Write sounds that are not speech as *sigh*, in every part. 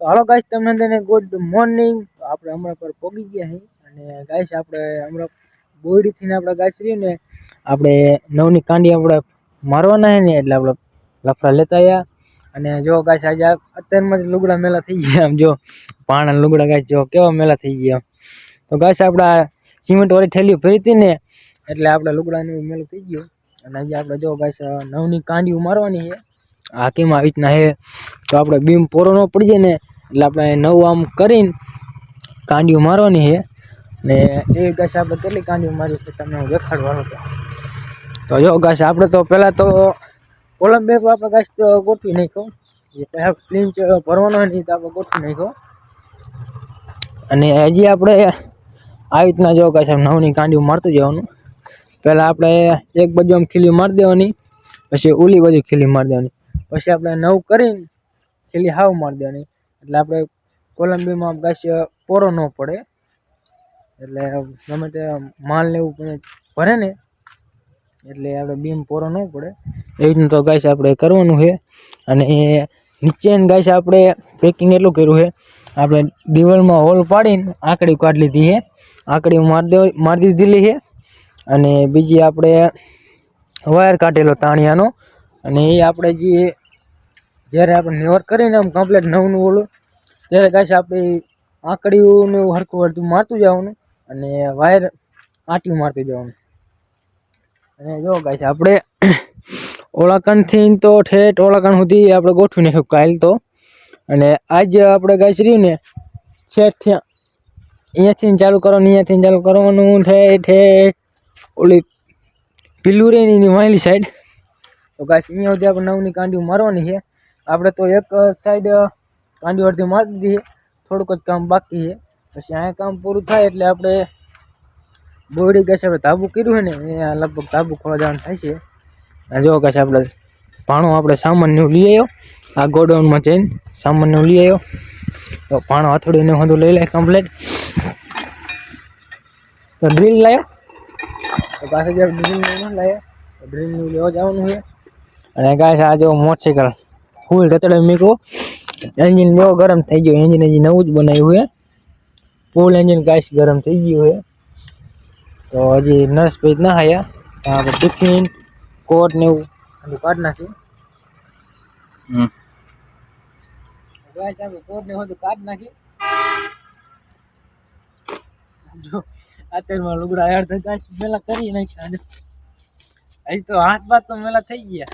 હાલો guys તમને તેને good morning આપણે હમણાં પર પોગી ગયા છીએ અને ગાઈસ આપણે હમણાં બોયડીથી આપણે ગાઈસ રહ્યું ને, આપણે નવની કાંડી આપણે મારવાના છે ને, એટલે આપણે લફડા લેતા આવ્યા અને જો ગાઈસ આજે અત્યારમાં જ લુગડા મેલા થઈ ગયા. આમ જો પાણા લુગડા ગાઈસ જો કેવા મેલા થઈ ગયા. તો ગાઈસ આપણા સિમેન્ટ વાળી થેલી ભરી હતી ને, એટલે આપણે લુગડાનું મેલું થઈ ગયું. અને આજે આપણે જો ગાઈસ નવની કાંડી મારવાની છે આ કેમ આવી રીતના હે તો આપણે બીમ પોરો ન પડી જાય ને, એટલે આપણે નવું આમ કરીને કાંડિયું મારવાની છે. ને એ ગાશ આપણે કેટલી કાંડિયું મારી છે તમને હું દેખાડવાનો હતો તો જો ગાશ આપણે તો પહેલાં તો કોલમ બેગ આપણે ગાશ તો ગોઠવી નાખ્યો. જે પહેલાં ફ્લિંચ ભરવાનો હોય ને તો આપણે ગોઠવી નાખ્યો. અને હજી આપણે આવી રીતના જો ગાશ નવની કાંડિયું મારતું જવાનું. પહેલાં આપણે એક બાજુ આમ ખીલી મારી દેવાની, પછી ઓલી બાજુ ખીલી મારી દેવાની. પછી આપણે નવ કરીને ખીલી હાવ મારી દેવાની. એટલે આપણે કોલંબીમાં ગાય પોરો ન પડે. એટલે ગમે તે માલ ને એવું ભરે ને, એટલે આપણે બીમ પોરો ન પડે. એવી રીતનું તો ગાય આપણે કરવાનું છે. અને એ નીચે ગાય આપણે પેકિંગ એટલું કર્યું છે. આપણે દિવાલમાં હોલ પાડીને આંકડી કાઢી લીધી છે. આંકડી મારી દે મારી દીધેલી છે. અને બીજી આપણે વાયર કાઢેલો તાણિયાનો. અને એ આપણે જે, જ્યારે આપણે નેવર કરીને આમ કમ્પ્લેટ નવનું ઓલું, ત્યારે કાંઈ આપણે આંકડીઓને એવું હરખું હરતું મારતું જવાનું અને વાયર આંટ્યું મારતું જવાનું. અને જો કાંઈ આપણે ઓળાકણથી તો ઠેઠ ઓળાકણ સુધી આપણે ગોઠવી નાખ્યું કાલ તો. અને આજ આપણે ગાઈસ રહ્યું ને ઠેઠ અહીંયાથી ચાલુ કરવાનું, અહીંયાથી ચાલુ કરવાનું, ઠેઠ ઠેઠ, ઓલી પીલું ને એની વાયલી સાઈડ તો ગાઈસ અહીંયા સુધી આપણે નવની કાંડીઓ મારવાની છે આપણે તો એક સાઈડ કાંડીઓ અડધી મારી દીધી છે થોડુંક જ કામ બાકી છે પછી અહીંયા કામ પૂરું થાય એટલે આપણે બોરડી ગેસ આપણે ધાબુ કર્યું છે ને એ લગભગ ધાબુ ખોલવા જવાનું થાય છે અને જો કશે આપણે ભાણું આપણે સામાન ને એવું લઈ આવ્યો આ ગોડાઉનમાં જઈને સામાન ને એવું લઈ આવ્યો તો ભાણો હથોડીને બધું લઈ લે કમ્પ્લેટ તો ડ્રીલ લાવ્યો તો પાછળ જે ડ્રીલ ન લાવ્યો તો ડ્રીલનું લેવા જવાનું છે અને ગાય આ જો મોટરસાઇકલ ફૂલ તતડે મૂકવો એન્જિન બહુ ગરમ થઈ ગયું એન્જિન હજી નવું જ બનાવ્યું છે ફૂલ એન્જિન ગાઈસ ગરમ થઈ ગયું છે તો હજી નર્સ પેજ ના આયા આપણે ટિફિન કોટ ને એવું બધું કાઢી નાખ્યું હમ. ગાઈસ આપણે કોટ ને બધું કાઢી નાખી જો અત્યારમાં લુગડા યાર તો ગાઈસ મેલા કરી નાખ્યા આજે હજી તો હાથ બાથ તો મેલા થઈ ગયા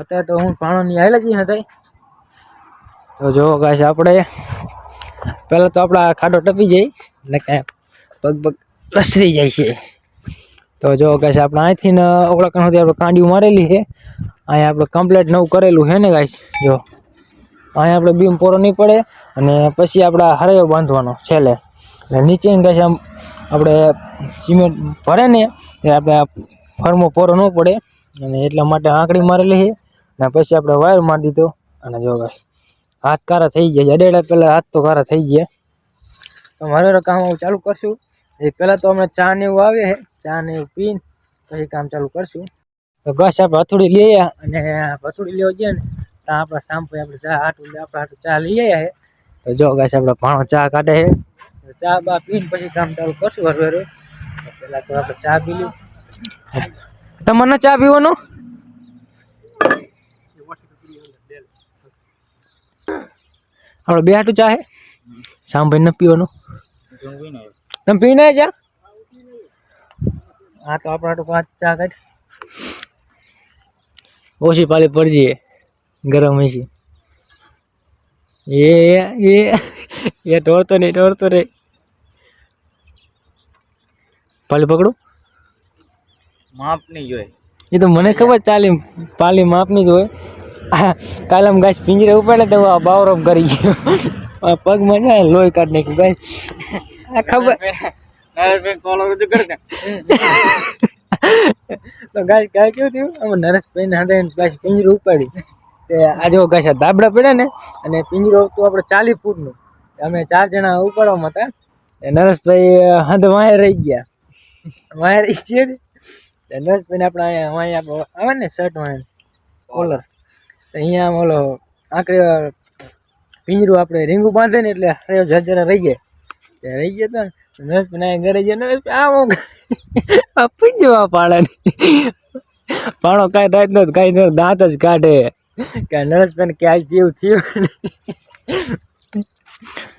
અત્યારે તો હું ભાણોની આવેલા જ હતા તો જોવો કાશ આપણે, પહેલાં તો આપણા ખાડો ટપી જાય એટલે કાંઈ પગ પગ લસરી જાય છે. તો જો કાશ આપણે અહીંથી ને ઓળખાણ સુધી આપણે કાંડીઓ મારેલી છે. અહીંયા આપણે કમ્પ્લેટ નવું કરેલું છે ને ગાઈસ? જો. અહીંયા આપણે બીમ પોરો નહીં પડે, અને પછી આપણે હરાયો બાંધવાનો છેલ્લે. એટલે નીચે ગાઈસ આમ આપણે સિમેન્ટ ભરે ને, એ આપણે ફરમો પોરો ન પડે. અને એટલા માટે આંકડી મારેલી છે. અને પછી આપણે વાયર મારી દીધો. અને જો ભાઈ, હાથ કારા થઈ ગયા અડેડા પહેલાં હાથ તો કારા થઈ ગયા. તો મારે કામ ચાલુ કરશું. એ પહેલાં તો અમે ચા ને એવું આવે છે. ચા ને એવું પીને પછી કામ ચાલુ કરશું. તો બસ આપણે હથોડી લઈ આવ્યા અને હથોડી લેવા ગયા ને ત્યાં આપણા શાંપુ આપણે ચા હાટું આપણે હાટું ચા લઈ આવ્યા છે. તો જો ગાছ આપણે ભાણો ચા કાઢે છે. ચા બા પીને પછી કામ ચાલુ કરશું હરવે હરવે પહેલાં તો આપણે ચા પી લઈએ. તમને ચા પીવાનું આપણે બે હાટું ચા હે શામભાઈ ન પીવાનું તમે પીને જા હા તો આપણે હાટું પાંચ ચા કાઢ ઓછી પાલી પડજી ગરમ હશે એ એ એ ઢોળતો નહીં ઢોળતો નહીં પાલી પકડું માપ નહીં જોઈએ એ તો મને ખબર ચાલી પાલી માપની જ હોય. કાલે આમ ગાય પિંજરે ઉપાડે તો બાવરમ કરી ગયો. પગમાં જાય લોહી કાઢ નાખ્યું ભાઈ આ ખબર તો ગાય ગાય કેવું થયું? અમે નરેશભાઈ ને હાથે પાછી પિંજરું ઉપાડી. તે આ જો ગાય ધાબડા પડ્યા ને અને પિંજરો તો આપણે ચાલીસ ફૂટનું. અમે ચાર જણા ઉપાડવામાં હતા. એ નરેશભાઈ હાથે વાંહે રહી ગયા. વાંહે રહી ગયા ને આપણે અહીંયા આવે ને શર્ટ વાંહે કોલર તો અહીંયા ઓલો આંકડે પિંજરું આપણે રીંગું બાંધે ને એટલે જજરા રહી જાય. ત્યાં રહી ગયા તો ને નરેશભાઈને અહીંયા ઘરે ગયા આવો આમ આ *laughs* પૂંજવા પાડે પાણો કાંઈ રાત નો કાંઈ નો દાંત જ કાઢે. કે નરેશભાઈ કે ક્યાંય જેવું થયું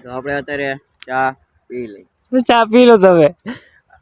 તો આપણે અત્યારે ચા પી લઈ ચા પી લો તમે.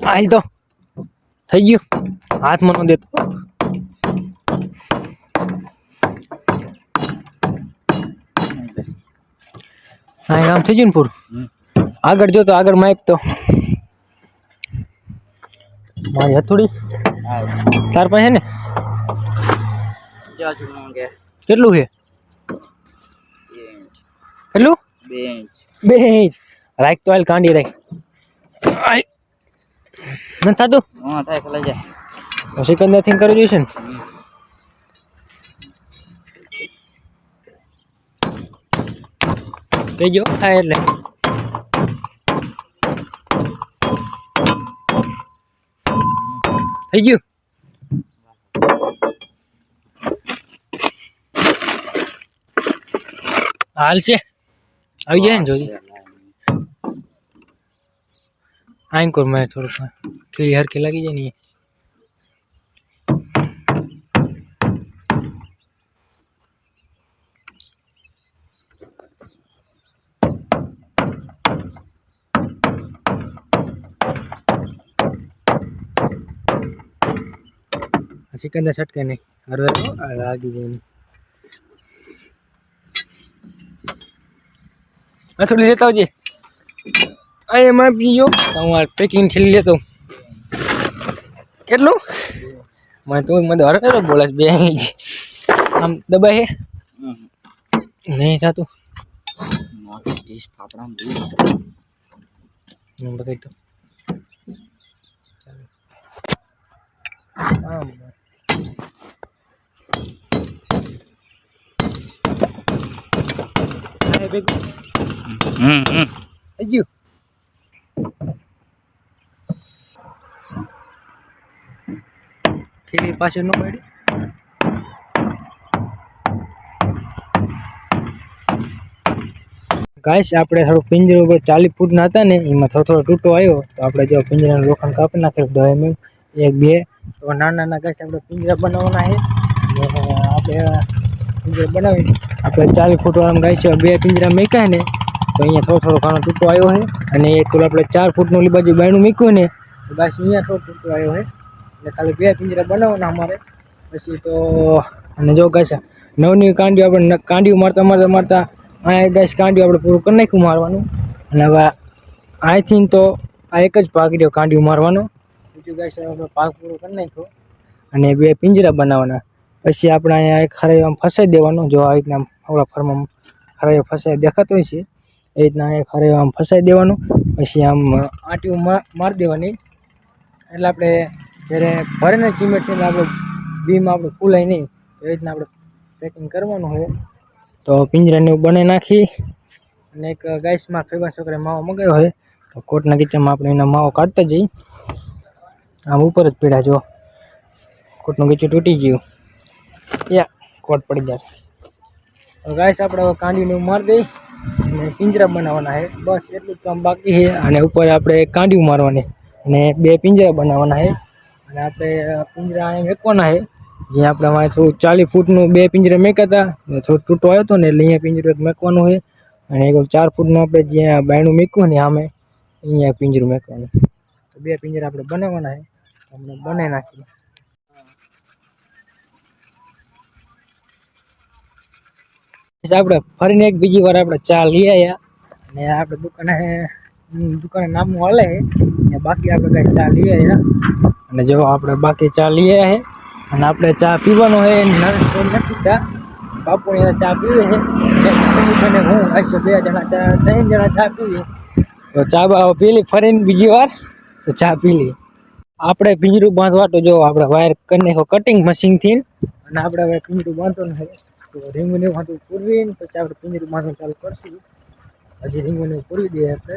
હાલ તો થઈ ગયું હાથમાં ન દેતો હા એ કામ થઈ ગયું ને પૂરું હમ. આગળ જો તો આગળ માઇક તો મારી હથોડી હા તાર પાસે ને ચા છું માંગે કેટલું છે બે ઇંચ કેટલું બે ઇંચ બે ઇંચ રાખ તો હાલ કાંડી રાખ આય. નથી થતું હા થાય ખલા જાય તો સિકંદરથી કરી દઈશું ને. થઈ ગયો? થાય એટલે. થઈ ગયું? હાલ છે. આવી જાય ને જોઈએ આઈ કોર મેં થોડુંક. ખીલી હરખી લાગી જાય ને સિકંદર છટકે નહીં. હરવે લાગી જાય ને. આ થોડી લેતા આવજે. આ એમાં પીજો હું આ પેકિંગ ખેલી લેતો કેટલું મને તો મને હરે બોલાસ બે ઇંચ આમ દબાઈ હે હમ. નહીં થતું મોટી ડીશ ફાફડા દૂધ હું બતાવી તો આમ આ ભેગું હમ હમ થઈ ગયું ખીલી પાછળ ન પડી ગાઈસ આપણે થોડું પિંજરો ઉપર ચાલીસ ફૂટના હતા ને એમાં થોડો થોડો તૂટો આવ્યો તો આપણે જો પિંજરાનું લોખંડ કાપી નાખેલું દસ એમ એક બે તો નાના નાના ગાઈસ આપણે પિંજરા બનાવવાના છે અને આપણે પિંજરા બનાવી આપણે ચાલીસ ફૂટ વાળા ગાય છે બે પિંજરા મૂક્યા ને તો અહીંયા થોડો થોડો ઘણો તૂટો આવ્યો છે અને એક ઓલું આપણે ચાર ફૂટનું ઓલી બાજુ બાયણું મૂક્યું ને તો ગાઈસ અહીંયા થોડો તૂટો આવ્યો છે એટલે ખાલી બે પિંજરા બનાવવાના અમારે. પછી તો, અને જો ગાઈસ, નવની કાંડીઓ આપણે કાંડીઓ મારતા મારતા મારતા અહીંયા દસ કાંડીઓ આપણે પૂરું કરી નાખ્યું મારવાનું. અને હવે અહીંથી તો આ એક જ ભાગ રહ્યો કાંડીઓ મારવાનો. બીજું ગાય આપણે પાક પૂરો કરી નાખ્યો. અને બે પિંજરા બનાવવાના. પછી આપણે અહીંયા એક ખરાઈ આમ ફસાઈ દેવાનું. જો આવી રીતના આપણા ફરમાં ખરાઈ ફસાઈ દેખાતો હોય છે, એ રીતના એક ખરાઈ આમ ફસાઈ દેવાનું. પછી આમ આંટીઓ મારી દેવાની. એટલે આપણે જ્યારે ભરીને ચીમેટ છે આપણે બીમ આપણે ફૂલાય નહીં એ રીતના આપણે પેકિંગ કરવાનું હોય. તો પિંજરાને એવું બનાવી નાખી અને એક ગાઈસમાં ફેવા છોકરે માવો મગાવ્યો હોય, તો કોટના કિચનમાં આપણે એના માવો કાઢતા જઈ આમ ઉપર જ પીડા જો, કોટનું કીચું તૂટી ગયું. યા, કોટ પડી જશે ગાઈસ આપણે હવે કાંડીને એવું મારી દઈ અને પિંજરા બનાવવાના છે. બસ એટલું જ કામ બાકી છે. અને ઉપર આપણે કાંડીયું મારવાની અને બે પિંજરા બનાવવાના છે. અને આપણે પિંજરા અહીંયા મેકવાના છે જ્યાં આપણે વાંહે થોડું ચાલીસ ફૂટનું બે પિંજરા મેક્યા હતા ને થોડું તૂટો આવ્યો હતો ને એટલે અહીંયા પિંજરો એક મેકવાનું છે અને એક ચાર ફૂટનું આપણે જ્યાં બાયણું મૂક્યું ને આમે અહીંયા એક પિંજરું મૂકવાનું તો બે પિંજરા આપણે બનાવવાના છે આપણે બનાવી નાખીએ પછી આપણે ફરીને એક બીજી વાર આપણે ચા લઈ આવ્યા અને આપણે દુકાને હમ, દુકાને નામું હાલે છે ને બાકી આપણે કાંઈ ચા લઈ આવ્યા અને જો આપણે બાકી ચા લઈ આવ્યા છે અને આપણે ચા પીવાનો છે નરેશ કોઈ નથી પીતા બાપુ એને ચા પીવે છે એક સુમિત અને હું હશે બે જણા ચા ત્રણ જણા ચા પીવીએ તો ચા બા પીલી ફરીને બીજી વાર તો ચા પી લઈએ આપણે પિંજરું બાંધવા તો જો આપણે વાયર કરી નાખો કટિંગ મશીનથી અને આપણે હવે પિંજરું બાંધવાનું છે તો રીંગું ને એવું હાટું પૂરવીને પછી આપણે પિંજરું બાંધવાનું ચાલુ કરશું હજી રીંગું ને એવું પૂરવી દઈએ આપણે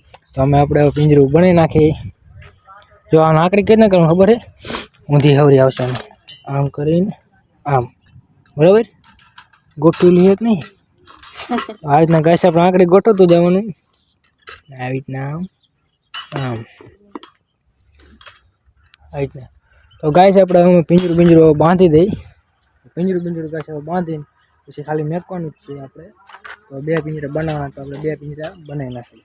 તો અમે આપણે હવે પિંજરું બનાવી નાખીએ જો આ નાકડી કઈ ના કરવું ખબર છે ઊંધી હવરી આવશે આમ. આમ કરીને આમ બરાબર ગોઠવી લઈએ કે નહીં આ રીતના ગાઈસ આપણે આંકડી ગોઠવતું જવાનું આવી રીતના આમ આમ આવી રીતના તો ગાઈસ આપણે હવે પિંજરું પિંજરું બાંધી દઈ પિંજરું પિંજરું ગાઈસ હવે બાંધીને પછી ખાલી મેકવાનું જ છે આપણે તો બે પિંજરા બનાવવાના તો આપણે બે પિંજરા બનાવી નાખીએ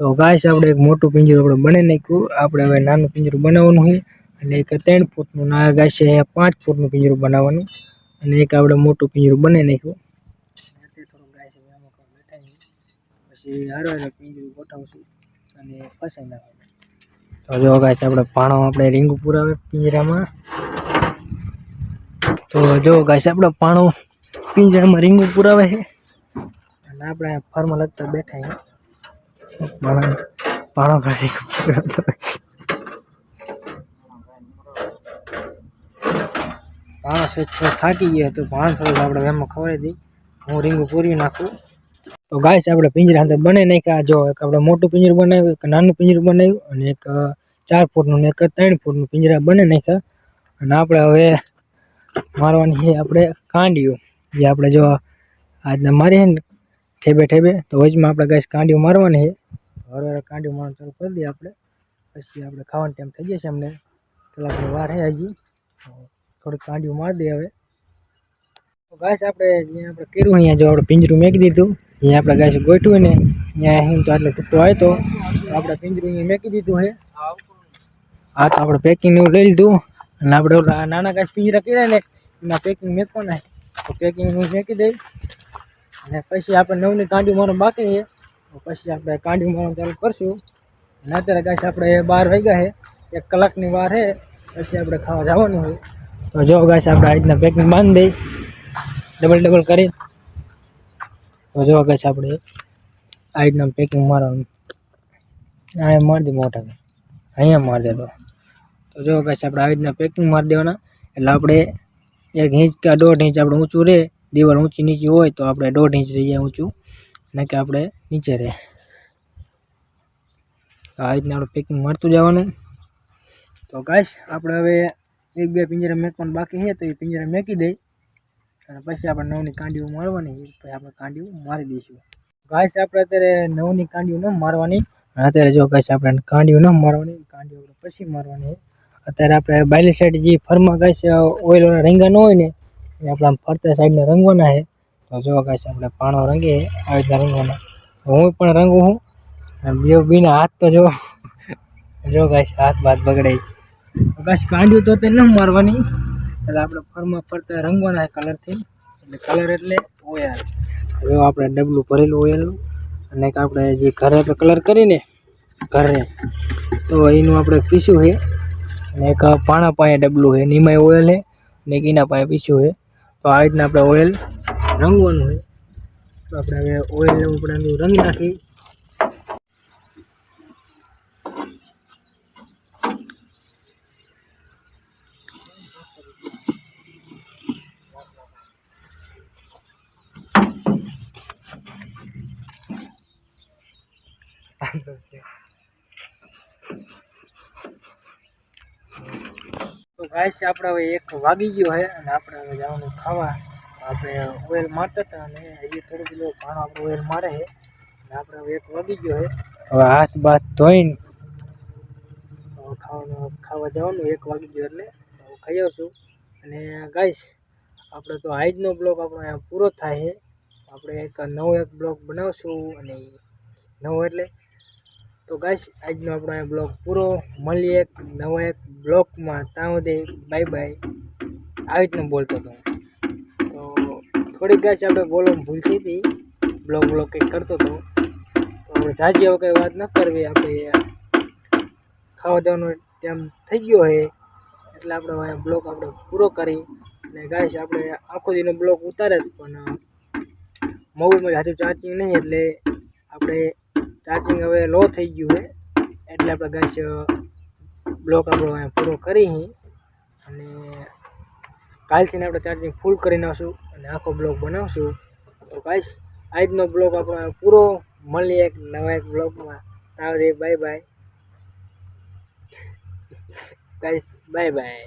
તો ગાઈસ આપણે એક મોટું પિંજરું આપણે બનાવી નાખ્યું આપણે હવે નાનું પિંજરું બનાવવાનું છે અને એક ત્રણ ફૂટનું ના ગાઈસ છે પાંચ ફૂટનું પિંજરું બનાવવાનું અને એક આપણે મોટું પિંજરું બનાવી નાખ્યું અત્યારે થોડું ગાઈસ હવે આમાં કાંઈ બેઠા છીએ. પછી હારો હારો પિંજરું ગોઠવશું અને ફસાઈ નાખવાનું તો જો ગાઈસ આપણે પાણો આપણે રીંગ પુરાવે પિંજરામાં તો જો ગાઈસ આપણે પાણો પિંજરામાં રીંગું પુરાવે છે અને આપણે ફરમાં લગતા બેઠા છીએ પુરાવતો હોય. પાણો છે થોડો થાકી ગયો તો પાણો થોડોક આપણે એમાં ખવડાવી દઈ હું રીંગું પૂરી નાખું તો ગાય આપણે પિંજરા અંદર બને નાખ્યા જો એક આપણે મોટું પિંજરું બનાવ્યું એક નાનું પિંજરું બનાવ્યું અને એક ચાર ફૂટનું એક ત્રણ ફૂટનું પિંજરા બને નાખ્યા અને આપણે હવે મારવાની છે આપણે કાંડિયું જે આપણે જો આજના મારી છે ને ઠેબે ઠેબે તો વચમાં આપણે ગાઈસ કાંડિયું મારવાની છે હવે હવે કાંડિયું મારવાનું ચાલુ કરી દઈએ આપણે પછી આપણે ખાવાનો ટાઈમ થઈ જશે અમને કલાકની વાર છે હજી તો થોડીક કાંડિયું મારી દઈએ હવે તો ગાઈસ આપણે જ્યાં આપણે કર્યું અહીંયા જો આપણે પિંજરું મેકી દીધું અહીંયા આપણે ગાઈસ ગોઠવ્યું ને ત્યાં અહીં તો આટલો ટૂંકો આવ્યો તો આપણે પિંજરું અહીંયા મેકી દીધું છે આ તો આપણે પેકિંગ એવું લઈ લીધું અને આપણે ઓલા નાના ગાઈસ પિંજરા કર્યા ને એમાં પેકિંગ મેકવાના છે તો પેકિંગ હું મેકી દઈ અને પછી આપણે નવની કાંડી મારવાનું બાકી છે તો પછી આપણે કાંડી મારવાનું ચાલુ કરશું અને અત્યારે ગાઈસ આપણે બાર વાગ્યા છે એક કલાકની વાર છે પછી આપણે ખાવા જવાનું હોય તો જો ગાઈસ આપણે આ રીતના પેકિંગ બાંધી દઈ ડબલ ડબલ કરી તો જો ગાઈસ આપણે આ રીતના પેકિંગ મારવાનું અહીંયા મારી દે મોટા અહીંયા મારી દેતો તો જો ગાઈસ આપણે આવી રીતના પેકિંગ મારી દેવાના એટલે આપણે એક ઇંચ કે દોઢ ઇંચ આપણે ઊંચું રહે દિવાલ ઊંચી નીચી હોય તો આપણે દોઢ ઇંચ રહી જાય ઊંચું ને કે આપણે નીચે રહે તો આ રીતના આપણે પેકિંગ મારતું જવાનું તો ગાઈસ આપણે હવે એક બે પિંજરા મેકવાનું બાકી છે તો એ પિંજરા મેકી દઈ અને પછી આપણે નવની કાંડીઓ મારવાની છે પછી આપણે કાંડીઓ મારી દઈશું ગાઈસ આપણે અત્યારે નવની કાંડીઓ ન મારવાની અને અત્યારે જો ગાઈસ આપણે કાંડીઓ ન મારવાની કાંડીઓ આપણે પછી મારવાની છે અત્યારે આપણે બાયલી સાઈડ જે ફરમાં ગાઈસ ઓઇલ વાળા રંગા ન હોય ને એ આપણે ફરતા સાઈડને રંગવાના છે. તો જો ગાઈસ આપણે પાણો રંગીએ આવી રીતના રંગવાના. હું પણ રંગું છું. અને બે બીના હાથ તો જો જો કાંઈ હાથ બાદ બગડે. કાંઈ કાંડ્યું તો તે ન મારવાની. એટલે આપણે ફરમાં ફરતા રંગવાના છે કલરથી. એટલે કલર એટલે ઓયલ. હવે આપણે ડબલું ભરેલું ઓયલનું અને આપણે જે ઘરે કલર કરીને ઘરે. તો એનું આપણે પીસ્યું છે. અને એક પાણા પાસે ડબલું છે. એમાંય ઓઇલ છે. ને એક એના પાસે પીસ્યું છે. તો આ રીતના આપણે ઓઇલ રંગવાનું હોય. તો આપણે હવે ઓઇલ આપણે એનું રંગી નાખી ગાઈસ આપણે હવે એક વાગી ગયો છે અને આપણે હવે જવાનું ખાવા. આપણે ઓઇલ મારતા હતા અને હજી થોડું પેલું ભાણો આપણે ઓઇલ મારે છે. અને આપણે હવે એક વાગી ગયો છે. હવે હાથ બાથ ધોઈને ખાવાનું ખાવા જવાનું, એક વાગી ગયો એટલે ખાઈ આવશું. અને ગાઈશ આપણે તો આજનો બ્લોગ આપણો અહીંયા પૂરો થાય છે. આપણે એક નવો એક બ્લોગ બનાવશું અને નવો એટલે તો ગાઈશ આજનો આપણો અહીંયા બ્લોગ પૂરો. મળીએ એક નવા એક બ્લોગમાં. ત્યાં સુધી બાય બાય આવી રીતનું બોલતો હતો તો થોડીક ગાઈશ આપણે બોલવામાં ભૂલ થઈ હતી. બ્લોગ બ્લોગ કંઈક કરતો હતો. તો આપણે જાજી હવે કંઈ વાત ન કરવી. આપણે ખાવા દેવાનો ટાઈમ થઈ ગયો છે. એટલે આપણે હવે બ્લોગ આપણે પૂરો કરી. અને ગાઈશ આપણે આખો દીનો બ્લોગ ઉતારે જ. પણ મોબાઈલમાં હાજુ ચાર્જિંગ નહીં એટલે આપણે ચાર્જિંગ હવે લો થઈ ગયું છે. એટલે આપણે ગાઈસ બ્લોક આપણો અહીંયા પૂરો કરી અને કાલથી આપણે ચાર્જિંગ ફૂલ કરી નાખશું અને આખો બ્લોક બનાવશું. તો ગાઈસ આજનો બ્લોક આપણો પૂરો. મળીએ એક નવા એક બ્લોકમાં તાવરે bye bye guys bye bye